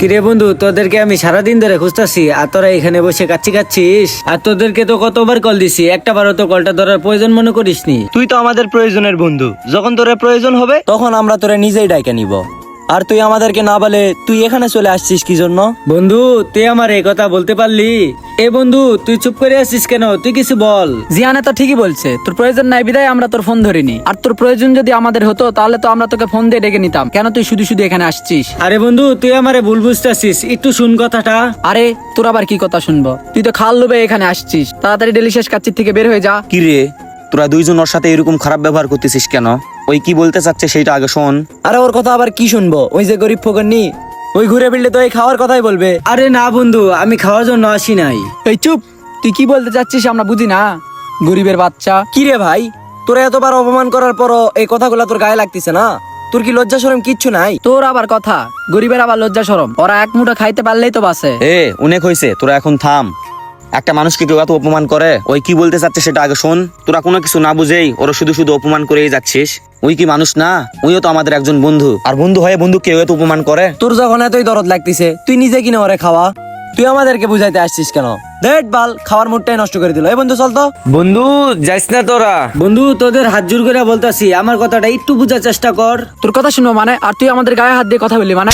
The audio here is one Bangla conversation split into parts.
কিরে বন্ধু, তোদেরকে আমি সারাদিন ধরে খুঁজতেছি, আর তোরা এখানে বসে কাচ্ছি কাচ্ছিস? আর তোদেরকে তো কতবার কল দিছি একটা বারও তো কলটা ধরার প্রয়োজন মনে করিসনি। তুই তো আমাদের প্রয়োজনের বন্ধু, যখন তোর প্রয়োজন হবে, তখন আমরা তোরা নিজেই ডাইকে নিব। আর তুই আমাদেরকে না বলে তুই এখানে চলে আসছিস কি জন্য? বন্ধু তুই আমার এই কথা বলতে পারলি। এ বন্ধু তুই চুপ করে আছিস কেন? তুই কিছু বল। জিয়ানে তো ঠিকই বলছে তোর প্রয়োজন নাই বিদায় আমরা তোর ফোন ধরিনি। আর তোর প্রয়োজন যদি আমাদের হতো তাহলে তো আমরা তোকে ফোন দিয়ে ডেকে নিতাম। কেন তুই শুধু শুধু এখানে আসছিস? আরে বন্ধু তুই আমারে ভুল বুঝতে বুঝতেছিস। একটু শুন কথাটা। আরে তোর আবার কি কথা শুনব? তুই তো খাল লুবে এখানে আসছিস। তাড়াতাড়ি ডেলিশিয়াস কাচ্চির থেকে বের হয়ে যা। কি রে? তোরা দুইজন ওর সাথে এরকম খারাপ ব্যবহার করতেছিস কেন? ওই কি বলতে চাচ্ছে সেইটা আগে শোন। আরে ওর কথা আবার কি শুনব? ওই যে গরিব ফোকরনি ওই ঘুরে ফিরলে তো এই খাওয়ার কথাই বলবে। আরে না বন্ধু আমি খাওয়ার জন্য আসি নাই। এই চুপ তুই কি বলতে চাচ্ছিস আমরা বুঝি না? গরিবের বাচ্চা। কি রে ভাই? তোরা এতবার অপমান করার পরও এই কথাগুলো তোর গায়ে লাগতেছে না? তোর কি লজ্জা শরম কিচ্ছু নাই? তোর আবার কথা গরিবের আবার লজ্জা সরম ওরা এক মুঠো খাইতে পারলেই তো বাসে এ অনেক হয়েছে তোরা এখন থাম। একটা মানুষকে কেউ এত অপমান করে? ওই কি বলতে চাচ্ছে সেটা আগে শোন। তোরা কোনো কিছু না বুঝেই ওরা শুধু শুধু অপমান করেই যাচ্ছিস। ওই কি মানুষ না? ওইও তো আমাদের একজন বন্ধু। আর বন্ধু হয়ে বন্ধু কেউ এত অপমান করে? তোর যখন এতই দরদ লাগতেছে তুই নিজে কিনে ওরে খাওয়া? তুই আমাদেরকে বুঝাইতে আসছিস কেন? দেখ বাল খাওয়ার মুডটাই নষ্ট করে দিল। এই বন্ধু চল তো। বন্ধু যাইস না তোরা। বন্ধু তোদের হাত জোর করে বলতাছি আমার কথাটা একটু বোঝার চেষ্টা কর। তোর কথা শুনব মানে? আর তুই আমাদের গায়ে হাত দিয়ে কথা বললি মানে?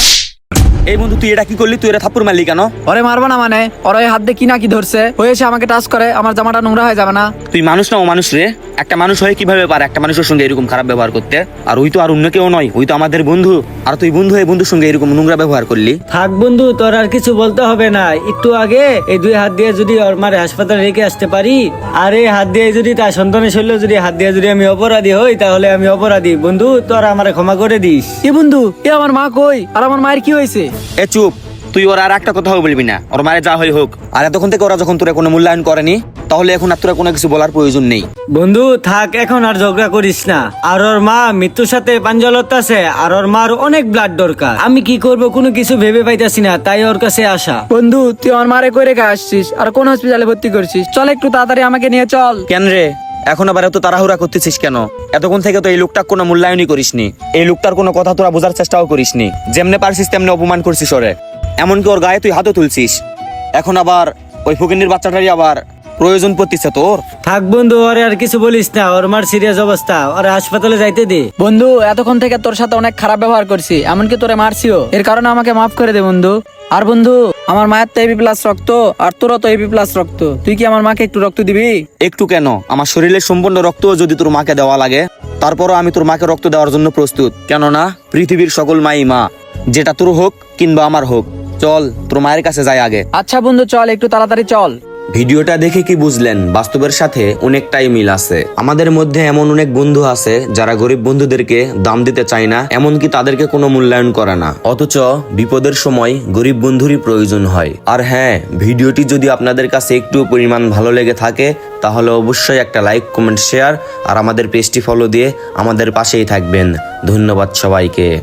এই বন্ধু তুই এটা কি করলি? তুই এটা থাপ্পড় মারলি কেন? ওরে মারবো না মানে? ওরা হাত দিয়ে কি না কি ধরছে? হয়েছে আমাকে টাচ করে আমার জামাটা নোংরা হয়ে যাবে না? তুই মানুষ না ও মানুষ রে। একটা মানুষ হয়ে কীভাবে পারে? একটা মানুষের সঙ্গে এরকম খারাপ ব্যবহার করতে? আর ওই তো আর অন্য কেউ নয় ওই তো আমাদের বন্ধু। আর তুই বন্ধু হয়ে বন্ধুর সঙ্গে এরকম নোংরা ব্যবহার করলি? থাক বন্ধু তোর আর কিছু বলতে হবে না। একটু আগে এই দুই হাত দিয়ে যদি ওর মারে হাসপাতালে রেখে আসতে পারি আর এই হাত দিয়ে যদি তার সন্তানের শরীরে যদি হাত দিয়ে যদি আমি অপরাধী হই তাহলে আমি অপরাধী। বন্ধু তোর আমারে ক্ষমা করে দিস। এ বন্ধু এ আমার মা কই? আর আমার মায়ের কি হয়েছে? এ চুপ। তুই ওর আর একটা কথাও বলবি না। ওর মারে যা হয় হোক। আর এতক্ষণ থেকে ওরা যখন তোরা কোনো মূল্যায়ন করেনি তাহলে এখন আর তোরা কোনো কিছু বলার প্রয়োজন নেই। বন্ধু থাক এখন আর ঝগড়া করিস না। আর ওর মা মৃত্যুর সাথে পাঞ্জলত আছে আর ওর মার অনেক ব্লাড দরকার। আমি কি করব কোনো কিছু ভেবে পাইতাছি না তাই ওর কাছে আসা। বন্ধু তুই আমার মারে কই রেখে আসছিস? আর কোন হসপিটালে ভর্তি করছিস? চল একটু তাড়াতাড়ি আমাকে নিয়ে চল। কেন রে? এখন আবার এত তাড়াহুড়া করতেছিস কেন? এতক্ষণ থেকে তো এই লোকটা কোনো মূল্যায়নই করিসনি। এই লোকটার কোনো কথা তোরা বোঝার চেষ্টাও করিসনি। যেমনে পারছিস তেমনি অপমান করছিস ওরে। এমনকি ওর গায়ে তুই হাতও তুলছিস। এখন আবার ওই ফকিন্নির বাচ্চাটারই আবার প্রয়োজন পড়তেছে তোর। থাক বন্ধু ওরে আর কিছু বলিস না ওর মার সিরিয়াস অবস্থা ওরে হাসপাতালে যাইতে দে। বন্ধু এতক্ষণ থেকে তোর সাথে অনেক খারাপ ব্যবহার করছি এমনকি তোরে মারছিও। এর কারণে আমাকে মাফ করে দে বন্ধু। আর বন্ধু আমার মায়ের তো এবি প্লাস রক্ত আর তোরও তো এবি প্লাস রক্ত। তুই কি আমার মাকে একটু রক্ত দিবি? একটু কেন? আমার শরীরের সম্পূর্ণ রক্তও যদি তোর মাকে দেওয়া লাগে তারপরও আমি তোর মাকে রক্ত দেওয়ার জন্য প্রস্তুত। কেননা পৃথিবীর সকল মাই মা যেটা তোর হোক কিংবা আমার হোক চল তোর মায়ের কাছে যাই আগে। আচ্ছা বন্ধু চল একটু তাড়াতাড়ি চল। ভিডিওটা দেখে কি বুঝলেন? বাস্তবের সাথে অনেকটাই মিল আছে। আমাদের মধ্যে এমন অনেক বন্ধু আছে যারা গরিব বন্ধুদেরকে দাম দিতে চায় না এমনকি তাদেরকে কোনো মূল্যায়ন করে না। অথচ বিপদের সময় গরিব বন্ধুরই প্রয়োজন হয়। আর হ্যাঁ ভিডিওটি যদি আপনাদের কাছে একটু পরিমাণ ভালো লেগে থাকে তাহলে অবশ্যই একটা লাইক কমেন্ট শেয়ার আর আমাদের পেজটি ফলো দিয়ে আমাদের পাশেই থাকবেন। ধন্যবাদ সবাইকে।